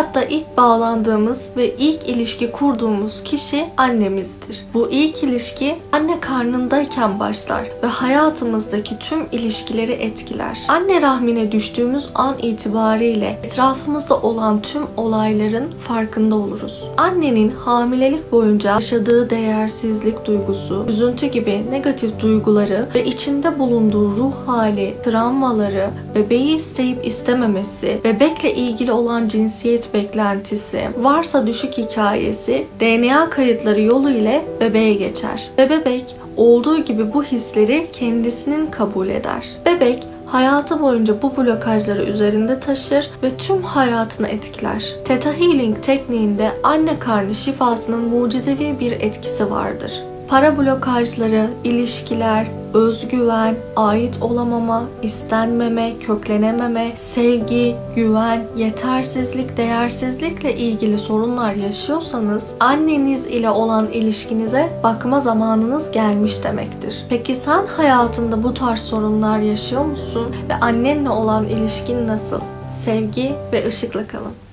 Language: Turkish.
Hayatta ilk bağlandığımız ve ilk ilişki kurduğumuz kişi annemizdir. Bu ilk ilişki anne karnındayken başlar ve hayatımızdaki tüm ilişkileri etkiler. Anne rahmine düştüğümüz an itibariyle etrafımızda olan tüm olayların farkında oluruz. Annenin hamilelik boyunca yaşadığı değersizlik duygusu, üzüntü gibi negatif duyguları ve içinde bulunduğu ruh hali, travmaları, bebeği isteyip istememesi, bebekle ilgili olan cinsiyet beklentisi, varsa düşük hikayesi DNA kayıtları yolu ile bebeğe geçer. Ve bebek olduğu gibi bu hisleri kendisinin kabul eder. Bebek hayatı boyunca bu blokajları üzerinde taşır ve tüm hayatını etkiler. Theta Healing tekniğinde anne karnı şifasının mucizevi bir etkisi vardır. Para blokajları, ilişkiler, özgüven, ait olamama, istenmeme, köklenememe, sevgi, güven, yetersizlik, değersizlikle ilgili sorunlar yaşıyorsanız anneniz ile olan ilişkinize bakma zamanınız gelmiş demektir. Peki sen hayatında bu tarz sorunlar yaşıyor musun ve annenle olan ilişkin nasıl? Sevgi ve ışıkla kalın.